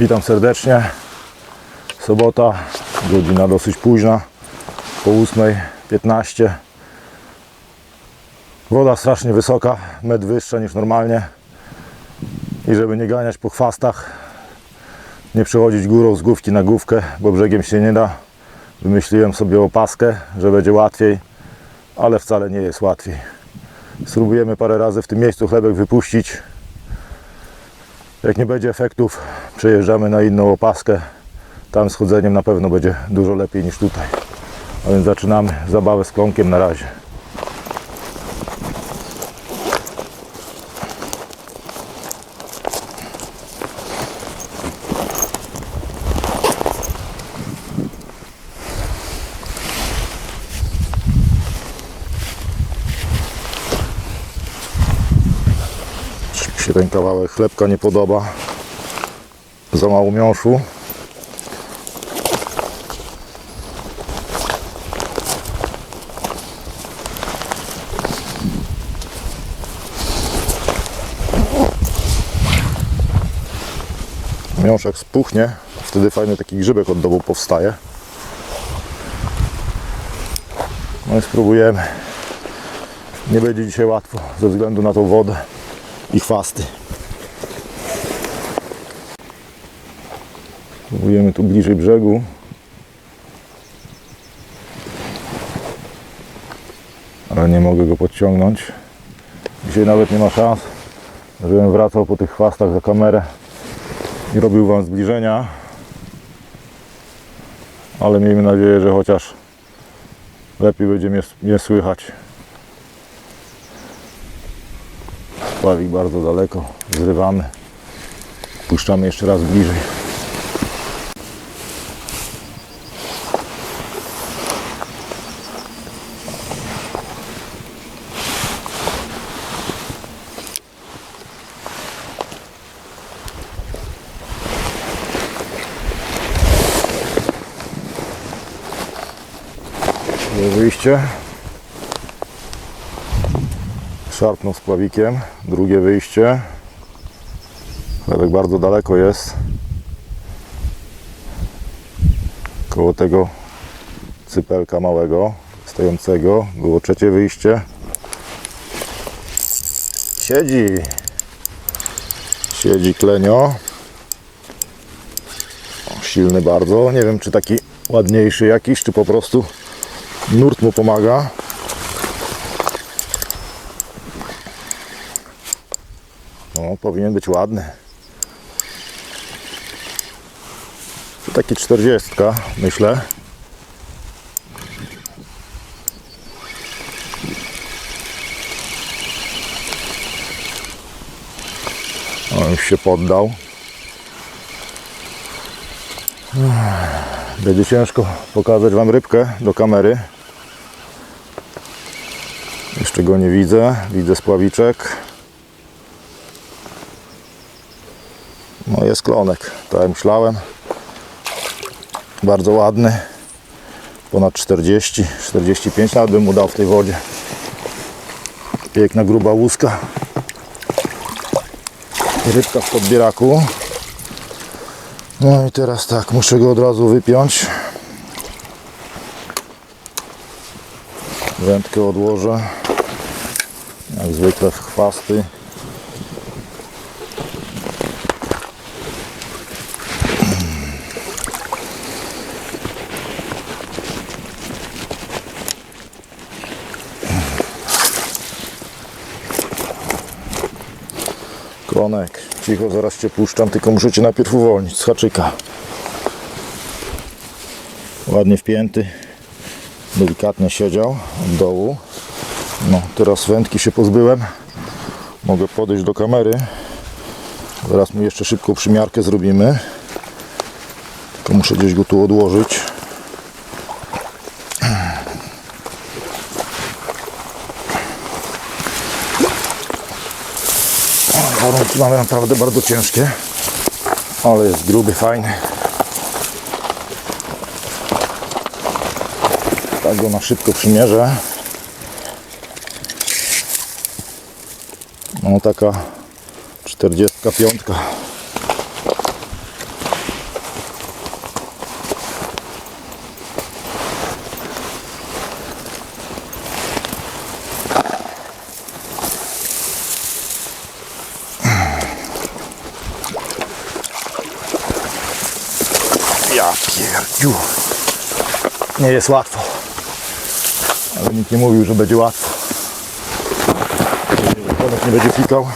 Witam serdecznie. Sobota, godzina dosyć późna, po 8.15. Woda strasznie wysoka, metr wyższa niż normalnie. I żeby nie ganiać po chwastach, nie przechodzić górą z główki na główkę, bo brzegiem się nie da. Wymyśliłem sobie opaskę, że będzie łatwiej, ale wcale nie jest łatwiej. Spróbujemy parę razy w tym miejscu chlebek wypuścić. Jak nie będzie efektów, przejeżdżamy na inną opaskę. Tam z chodzeniem na pewno będzie dużo lepiej niż tutaj. A więc zaczynamy zabawę z klonkiem na razie. Się ten kawałek chlebka nie podoba. Za mało miąższu. Miążek spuchnie, wtedy fajny taki grzybek od dołu powstaje. No i spróbujemy. Nie będzie dzisiaj łatwo ze względu na tą wodę i chwasty. Próbujemy tu bliżej brzegu. Ale nie mogę go podciągnąć. Dzisiaj nawet nie ma szans, żebym wracał po tych chwastach za kamerę i robił Wam zbliżenia. Ale miejmy nadzieję, że chociaż lepiej będzie mnie, mnie słychać. Pławik bardzo daleko, zrywamy. Puszczamy jeszcze raz bliżej. Wyjście. Szarpnął z pławikiem. Drugie wyjście. Chlebek bardzo daleko jest. Koło tego cypelka małego, stojącego. Było trzecie wyjście. Siedzi. Siedzi klenio. Silny bardzo. Nie wiem, czy taki ładniejszy jakiś, czy po prostu nurt mu pomaga. No, powinien być ładny. Taki 40, myślę. O, już się poddał. Będzie ciężko pokazać Wam rybkę do kamery. Jeszcze go nie widzę. Widzę spławiczek. Jest klonek, tak jak myślałem. Bardzo ładny. Ponad 40, 45 nawet bym mu dał w tej wodzie. Piękna gruba łuska. Rybka w podbieraku. No i teraz tak, muszę go od razu wypiąć. Wędkę odłożę. Jak zwykle w chwasty. Klonek, cicho, zaraz Cię puszczam, tylko muszę Cię najpierw uwolnić z haczyka. Ładnie wpięty, delikatnie siedział od dołu. No, teraz wędki się pozbyłem. Mogę podejść do kamery. Zaraz mu jeszcze szybką przymiarkę zrobimy. Tylko muszę gdzieś go tu odłożyć. Mamy naprawdę bardzo ciężkie, ale jest gruby, fajny. Tak go na szybko przymierzę. No taka 45. Nie jest łatwo. Ale nikt nie mówił, że będzie łatwo. Tomek nie będzie fikał.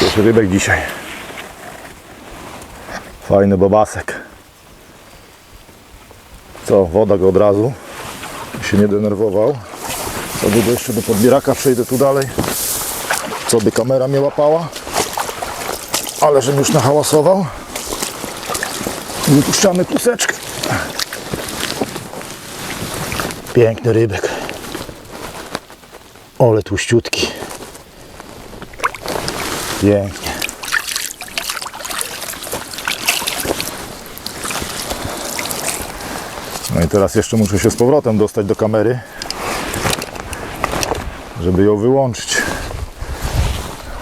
Pierwszy rybek dzisiaj. Fajny bobasek. Co, woda go od razu. Się nie denerwował. By jeszcze do podbieraka przejdę tu dalej. Co by kamera mnie łapała. Ale żebym już nahałasował. Wypuszczamy kluseczkę. Piękny rybek. Ole tłuściutki. Pięknie. No i teraz jeszcze muszę się z powrotem dostać do kamery, żeby ją wyłączyć.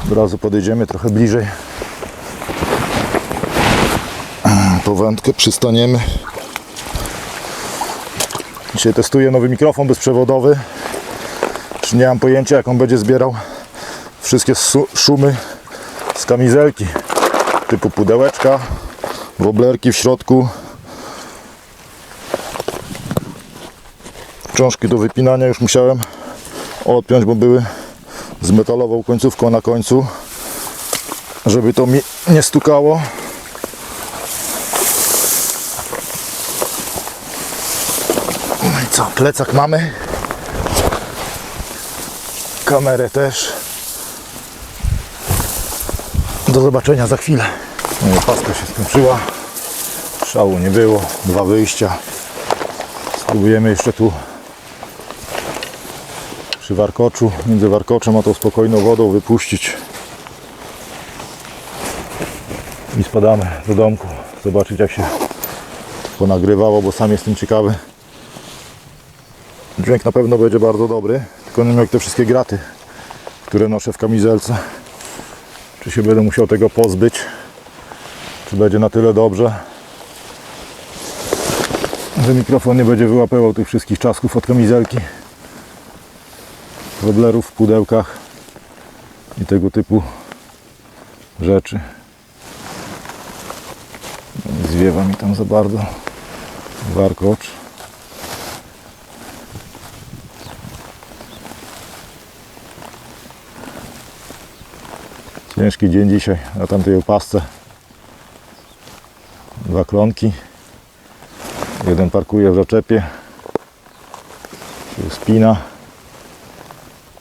Od razu podejdziemy trochę bliżej. Po wędkę przystaniemy. Dzisiaj testuję nowy mikrofon bezprzewodowy. Nie mam pojęcia jak on będzie zbierał wszystkie szumy z kamizelki typu pudełeczka, woblerki w środku, czążki do wypinania już musiałem odpiąć, bo były z metalową końcówką na końcu, żeby to mi nie stukało. No i co, plecak mamy. Kamerę też. Do zobaczenia za chwilę. No paska się skończyła. Szału nie było. Dwa wyjścia. Spróbujemy jeszcze tu przy warkoczu, między warkoczem a tą spokojną wodą wypuścić. I spadamy do domku. Zobaczyć jak się ponagrywało, bo sam jestem ciekawy. Dźwięk na pewno będzie bardzo dobry, tylko nie wiem jak te wszystkie graty, które noszę w kamizelce. Czy się będę musiał tego pozbyć? Czy będzie na tyle dobrze, że mikrofon nie będzie wyłapywał tych wszystkich czasków od kamizelki, woblerów w pudełkach i tego typu rzeczy. Zwiewa mi tam za bardzo warkocz. Ciężki dzień dzisiaj na tamtej opasce. Dwa klonki. Jeden parkuje w zaczepie. Tu spina.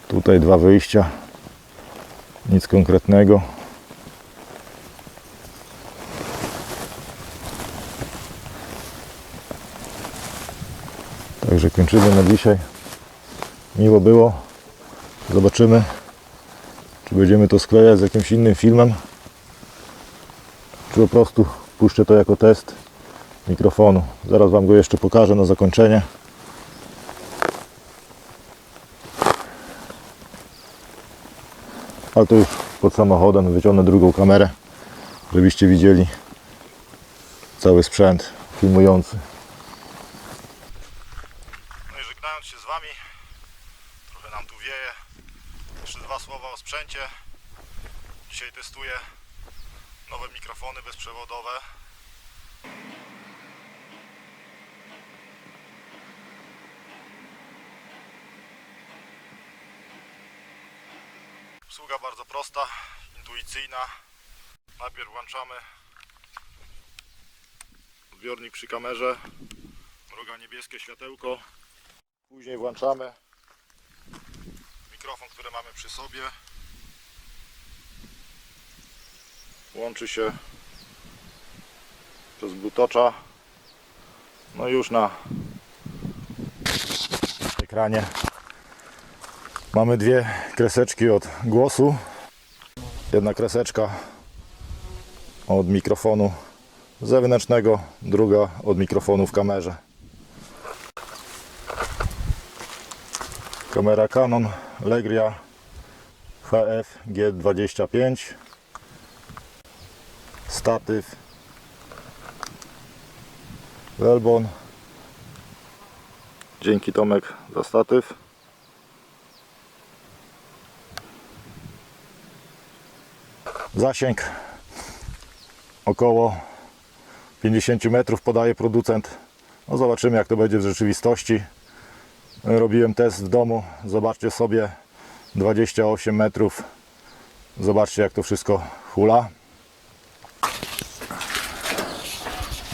Tutaj dwa wyjścia. Nic konkretnego. Także kończymy na dzisiaj. Miło było. Zobaczymy, czy będziemy to sklejać z jakimś innym filmem, czy po prostu puszczę to jako test mikrofonu. Zaraz Wam go jeszcze pokażę na zakończenie. Ale to już pod samochodem wyciągnę drugą kamerę, żebyście widzieli cały sprzęt filmujący. No i żegnając się z Wami, trochę nam tu wieje. Dwa słowa o sprzęcie. Dzisiaj testuję nowe mikrofony bezprzewodowe. Obsługa bardzo prosta, intuicyjna. Najpierw włączamy odbiornik przy kamerze, mruga niebieskie światełko. Później włączamy mikrofon, który mamy przy sobie. Łączy się przez bluetoocha. No już na ekranie mamy dwie kreseczki od głosu. Jedna kreseczka od mikrofonu zewnętrznego, druga od mikrofonu w kamerze. Kamera Canon Legria HF G25 Statyw Velbon Dzięki Tomek za statyw Zasięg około 50 metrów podaje producent. No zobaczymy jak to będzie w rzeczywistości. Robiłem test w domu. Zobaczcie sobie 28 metrów. Zobaczcie jak to wszystko hula.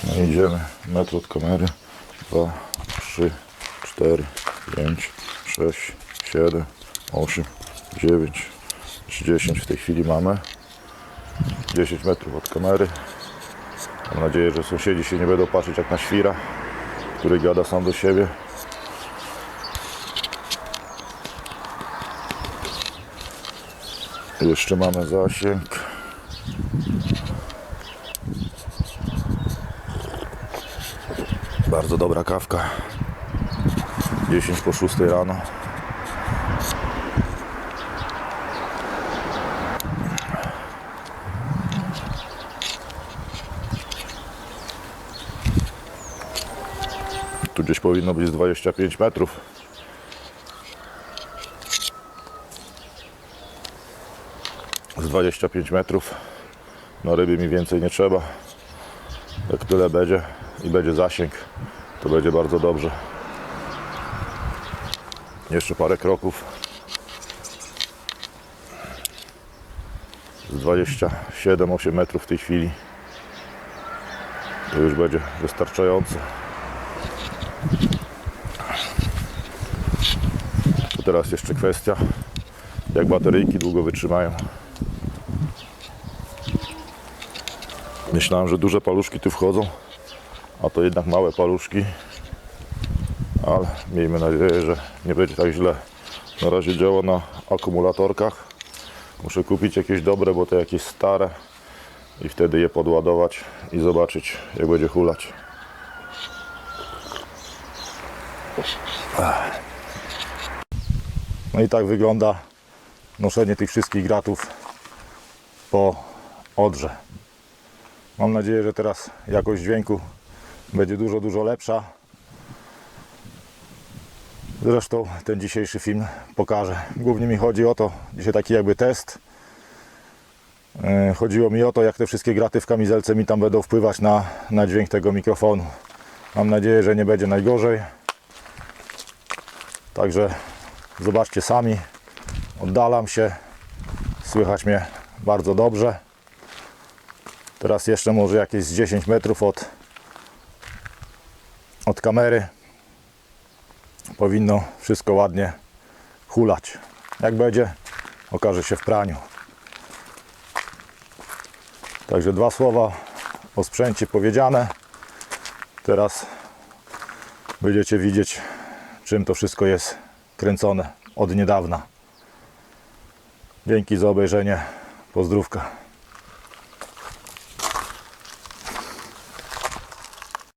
No idziemy. Metr od kamery. 2, 3, 4, 5, 6, 7, 8, 9, 10 w tej chwili mamy. 10 metrów od kamery. Mam nadzieję, że sąsiedzi się nie będą patrzeć jak na świra, który gada sam do siebie. Jeszcze mamy zasięg. Bardzo dobra kawka. 10 po 6 rano. Tu gdzieś powinno być z 25 metrów. Z 25 metrów. No ryby mi więcej nie trzeba. Jak tyle będzie i będzie zasięg, to będzie bardzo dobrze. Jeszcze parę kroków. Z 27-8 metrów w tej chwili. To już będzie wystarczające. To teraz jeszcze kwestia, jak bateryjki długo wytrzymają. Myślałem, że duże paluszki tu wchodzą, a to jednak małe paluszki. Ale miejmy nadzieję, że nie będzie tak źle. Na razie działa na akumulatorkach. Muszę kupić jakieś dobre, bo te jakieś stare i wtedy je podładować i zobaczyć jak będzie hulać. No i tak wygląda noszenie tych wszystkich gratów po Odrze. Mam nadzieję, że teraz jakość dźwięku będzie dużo, dużo lepsza. Zresztą ten dzisiejszy film pokaże. Głównie mi chodzi o to, dzisiaj taki jakby test. Yy, Chodziło mi o to, jak te wszystkie graty w kamizelce mi tam będą wpływać na, na dźwięk tego mikrofonu. Mam nadzieję, że nie będzie najgorzej. Także zobaczcie sami. Oddalam się. Słychać mnie bardzo dobrze. Teraz jeszcze może jakieś z 10 metrów od, od kamery. Powinno wszystko ładnie hulać. Jak będzie, okaże się w praniu. Także dwa słowa o sprzęcie powiedziane. Teraz będziecie widzieć, czym to wszystko jest kręcone od niedawna. Dzięki za obejrzenie. Pozdrówka.